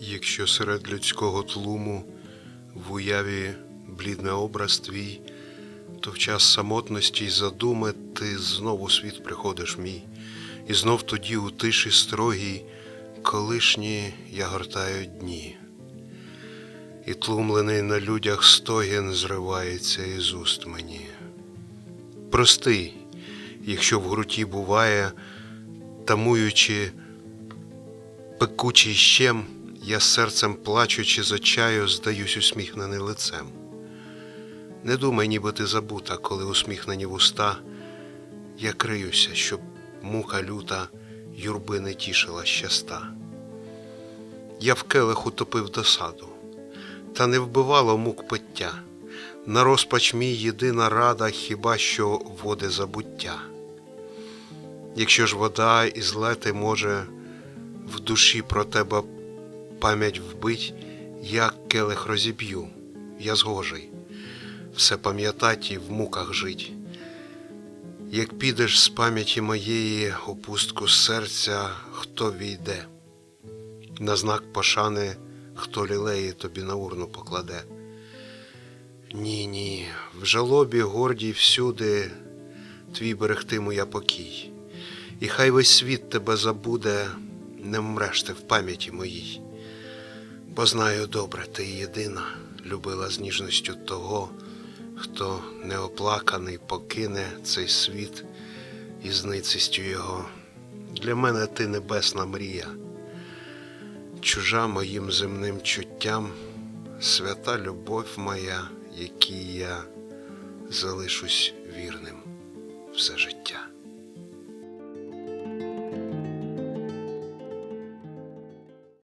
Якщо серед людського тлуму в уяві блідний образ твій, то в час самотності й задуми ти знову у світ приходиш мій, і знов тоді у тиші строгій, колишні я гортаю дні. І тлумлений на людях стогін зривається із уст мені. Простий, якщо в груті буває, тамуючи пекучий щем, я серцем плачучи з очаю, здаюсь усміхнений лицем. Не думай, ніби ти забута, коли усміхнені вуста, я криюся, щоб муха люта юрби не тішила щаста. Я в келих утопив досаду, та не вбивало мук пиття. На розпач мій єдина рада, хіба що води забуття. Якщо ж вода і злети може в душі про тебе пам'ять вбить, я келих розіб'ю, я згожий, все пам'ятать і в муках жить. Як підеш з пам'яті моєї у пустку серця, хто війде, на знак пошани, хто лілеї тобі на урну покладе. Ні, ні, в жалобі гордій всюди твій берегтиму я покій, і хай весь світ тебе забуде, не вмреш ти в пам'яті моїй, бо знаю добре, ти єдина любила з ніжністю того, хто неоплаканий покине цей світ із ницістю його. Для мене ти небесна мрія, чужа моїм земним чуттям, свята любов моя, якій я залишусь вірним все життя.